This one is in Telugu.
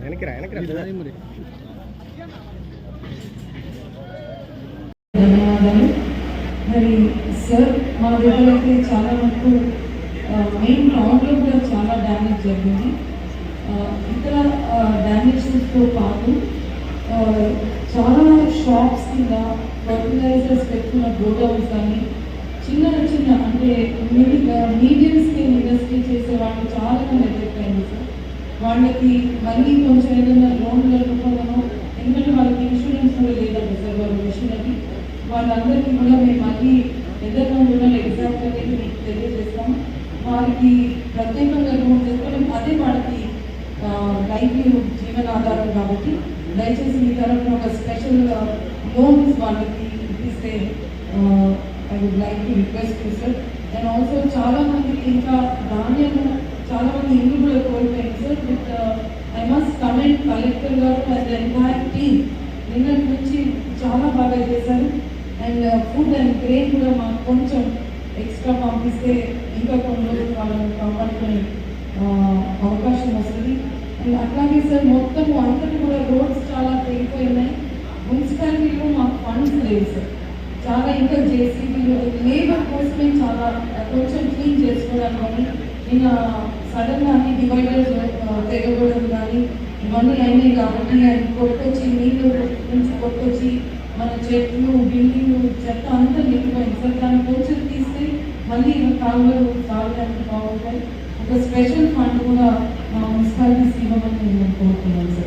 వెనక్కిరా వెనక్కిరా ధన్యవాదాలు మరి సార్ మా దగ్గర అయితే చాలా వరకు మెయిన్ టౌన్లో కూడా చాలా డ్యామేజ్ జరిగింది ఇతర డ్యామేజెస్తో పాటు చాలా షాప్స్ కింద ఫర్టిలైజర్స్ పెట్టుకున్న గోడౌన్స్ కానీ చిన్న చిన్న అంటే మీడియం స్కేల్ ఇండస్ట్రీ చేసే వాళ్ళు చాలా మంది ఎఫెక్ట్ అయింది సార్. వాళ్ళకి మళ్ళీ కొంచెం ఏదైనా లోన్ల రూపంలో ఎందుకంటే వాళ్ళకి ఇన్సూరెన్స్ కూడా లేదండి సార్ వాళ్ళ మిషన్కి వాళ్ళందరికీ కూడా మేము మళ్ళీ ఏదైనా కూడా ఎగ్జాక్ట్ అనేది మీకు తెలియజేస్తాం. వారికి ప్రత్యేకంగా లోన్ చేసుకోవడం అదే వాళ్ళ లైఫ్లీ జీవనాధారం కాబట్టి దయచేసి మీ తరఫున ఒక స్పెషల్ లోన్స్ uh, వాళ్ళకి ఇస్తే I would like to request sir and also చాలా మందికి ఇంకా ధాన్యము చాలా మంది ఇల్లు కూడా కోల్పోయింది sir with I must comment collector గారు అండ్ ఎంటైర్ టీమ్ నిన్నటి నుంచి చాలా బాగా చేశారు. అండ్ ఫుడ్ అండ్ గ్రెయిన్ కూడా మాకు కొంచెం ఎక్స్ట్రా పంపిస్తే ఇంకా కొన్ని రోజులు వాళ్ళని కాపాడుకునే అవకాశం వస్తుంది. అండ్ అట్లాగే సార్ మొత్తం అంతటి కూడా రోడ్స్ చాలా పెరిగిపోయి ఉన్నాయి మున్సిపాలిటీలో మాకు ఫండ్స్ లేవు సార్. చాలా ఇంకా జేసీబీలు లేబర్ కోసమే చాలా కొంచెం క్లీన్ చేసుకోవడం కానీ ఇలా సడన్గా అన్ని డివైడర్స్ తెగబడడం కానీ ఇవన్నీ అయినాయి కాబట్టి ఆయన కొట్టుకొచ్చి నీళ్ళు నుంచి కొట్టుకొచ్చి మన చెట్లు బిల్డింగ్ చెత్త అంతా నిండిపోయింది సార్. దాన్ని కొంచెం తీస్తే మళ్ళీ కాలువలు ఒక స్పెషల్ ఫండ్ కూడా మా మున్సిపాలిటీస్ ఇవ్వమని నేను కోరుతున్నాను